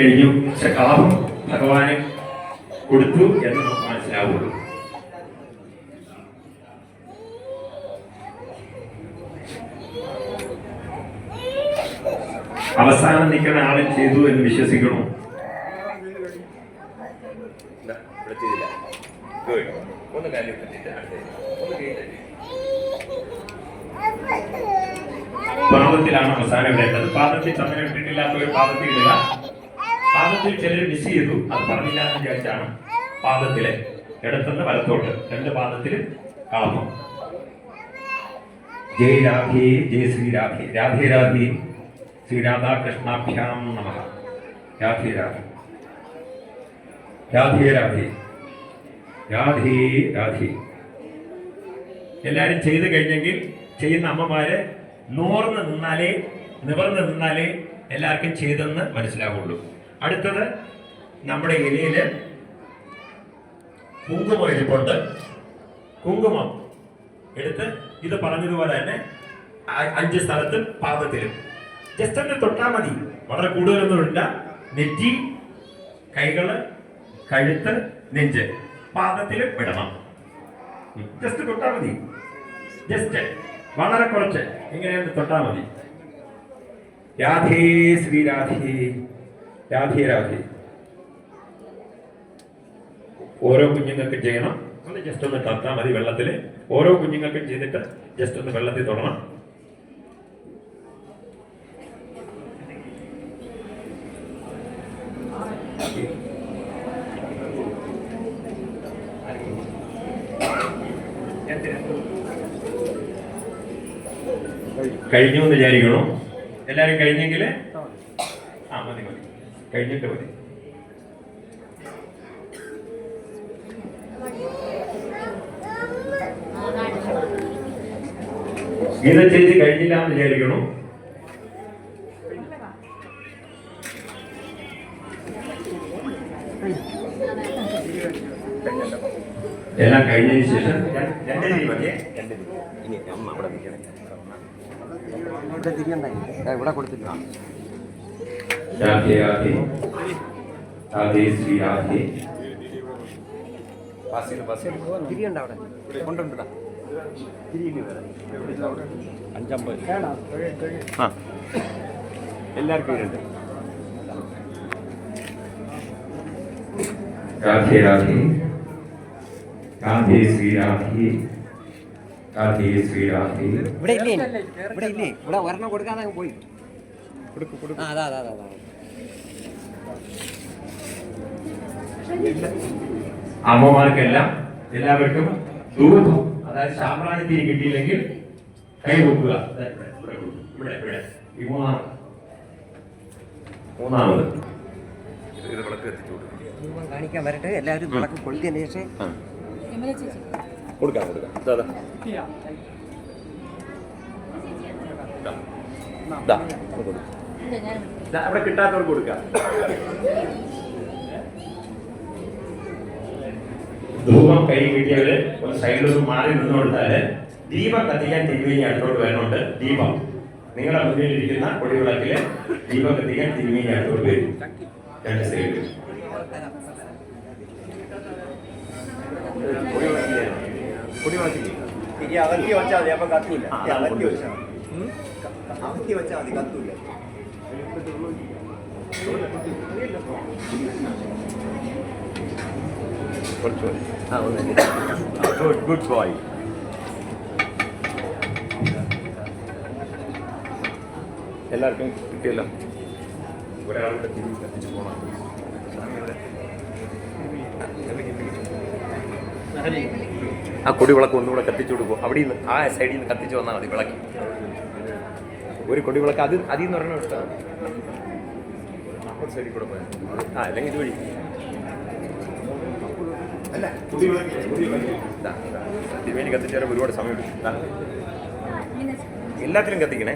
കഴിഞ്ഞു. പക്ഷെ കളഭം ഭഗവാന് കൊടുത്തു എന്ന് നമുക്ക് മനസ്സിലാവുള്ളൂ. അവസാനം നിൽക്കുന്ന ആളെ ചെയ്തു എന്ന് വിശ്വസിക്കണോ? പാപത്തിലാണ് അവസാനം വേണ്ടത് പാപത്തിൽ ഒന്ന് ഇട്ടിട്ടില്ലാത്ത ഒരു പാപത്തിൽ ഇടുക പാദത്തിൽ ചിലർ മിസ് ചെയ്തു. അത് പറഞ്ഞില്ല എന്ന് വിചാരിച്ചാണ് പാദത്തിലെ ഇടത്തുനിന്ന് വലത്തോട്ട് രണ്ട് പാദത്തിൽ കളമം ജയ് രാധേ ജയ് ശ്രീ രാധേ. രാധേ രാധേ. ശ്രീ രാധാകൃഷ്ണാഭ്യാം നമ. രാധേ രാധേ. രാധേ രാധേ. രാധേ രാധേ. എല്ലാവരും ചെയ്തു കഴിഞ്ഞെങ്കിൽ ചെയ്യുന്ന അമ്മമാര് നോർന്ന് നിന്നാലേ നിവർന്ന് നിന്നാലേ എല്ലാവർക്കും ചെയ്തെന്ന് മനസ്സിലാവുള്ളൂ. അടുത്തത് നമ്മുടെ ഇലയിൽ കുങ്കുമം ഇരിപ്പുണ്ട്. കുങ്കുമം എടുത്ത് ഇത് പറഞ്ഞതുപോലെ തന്നെ അഞ്ച് സ്ഥലത്ത് പാദത്തിലും. ജസ്റ്റ് ഒന്ന് തൊട്ടാൽ മതി. വളരെ കൂടുതലൊന്നുമില്ല. നെറ്റി കൈകൾ കഴുത്ത് നെഞ്ച് പാദത്തിലും വിടണം ജസ്റ്റ് തൊട്ടാൽ മതി. ജസ്റ്റ് വളരെ കുറച്ച്. ഇങ്ങനെയൊന്ന് തൊട്ടാൽ മതി. രാധേ ശ്രീ രാധേ രാധേ. ഓരോ കുഞ്ഞുങ്ങൾക്കും ചെയ്യണം. ഒന്ന് ജസ്റ്റ് ഒന്ന് തത്താൽ മതി വെള്ളത്തിൽ ഓരോ കുഞ്ഞുങ്ങൾക്കും ചെയ്തിട്ട് ജസ്റ്റ് ഒന്ന് വെള്ളത്തിൽ തൊടണം. കഴിഞ്ഞു എന്ന് വിചാരിക്കണോ? എല്ലാരും കഴിഞ്ഞെങ്കിൽ കഴിഞ്ഞിട്ട് മതി. ഗീത ചേച്ചി കഴിഞ്ഞില്ല എന്ന് വിചാരിക്കണു. എല്ലാം കഴിഞ്ഞതിന് ശേഷം ഇവിടെ കൊടുത്തില്ല രാധേ രാധേ. രാധേ ശ്രീ രാധേ. അഞ്ചമ്പത്. ആ. എല്ലാവർക്കും ഇരുണ്ട് രാധേ രാധേ. രാധേ ശ്രീ രാധേ. രാധേ ശ്രീ രാധേ. ഇവിടെ ഇല്ലേ? ഇവിടെ ഇല്ലേ? ഇവിടെ ഒരെണ്ണം കൊടുക്കാതെ പോയി. ആ അതാ അതാ അതാ, അതാ. അമ്മമാർക്കെല്ലാം എല്ലാവർക്കും ദൂരം അതായത് സാമ്പ്രാണി തിരി കിട്ടിയില്ലെങ്കിൽ കൈ കൊടുക്കുക ഇവിടെ, ഇവിടെ ഈ മൂന്നാമത്. മൂന്നാമത്. കാണിക്കാൻ വരട്ടെ. എല്ലാവരും വിളക്ക് കൊളുത്തിയതിന് ശേഷം കൊടുക്കാം കൊടുക്കാം. ഇതാ, ഇതാ. കൊടുക്ക്. അവിടെ കിട്ടാത്തവർക്ക് കൊടുക്കാം. ധൂപം കൈ കിട്ടിയവര് ഒരു സൈഡിലൊന്ന് മാറി നിന്ന് കൊടുത്താൽ ദീപം കത്തിക്കാൻ തിരുമേനി അടുത്തോട്ട് വരുന്നുണ്ട്. ദീപം. നിങ്ങളുടെ മുന്നിലിരിക്കുന്ന കൊടിവിളക്കിൽ ദീപം കത്തിക്കാൻ തിരുമേനി അടുത്തോട്ട് വരും. രണ്ട് സൈഡ് അകത്തി വെച്ചാൽ മതി. അപ്പൊ കത്തൂല്ല അകത്തി. വെച്ചാൽ മതി. അകത്തി ഗുഡ് ഗുഡ് ബോയ് എല്ലാവർക്കും കിട്ടിയല്ലോ ഒരാളുടെ തിരി കത്തിച്ച് പോകണം ആ കൊടി വിളക്ക് ഒന്നുകൂടെ കത്തിച്ചു കൊടുക്കും. അവിടെ നിന്ന് ആ സൈഡിൽ നിന്ന് കത്തിച്ചു വന്നാൽ മതി വിളക്ക്. ഒരു കൊടി വിളക്ക്. അത് അതിൽ നിന്ന് ഒരെണ്ണം എടുത്താൽ സൈഡിൽ ആ അല്ലെങ്കിൽ ഇതുവഴി അല്ല കൊടി വിളക്ക് കൊടി വിളക്ക്. ഇതാ, ഇതാ. തിരുമേനി കത്തിച്ച് ഒരുപാട് സമയം എടുക്കും. എല്ലാത്തിലും കത്തിക്കണേ.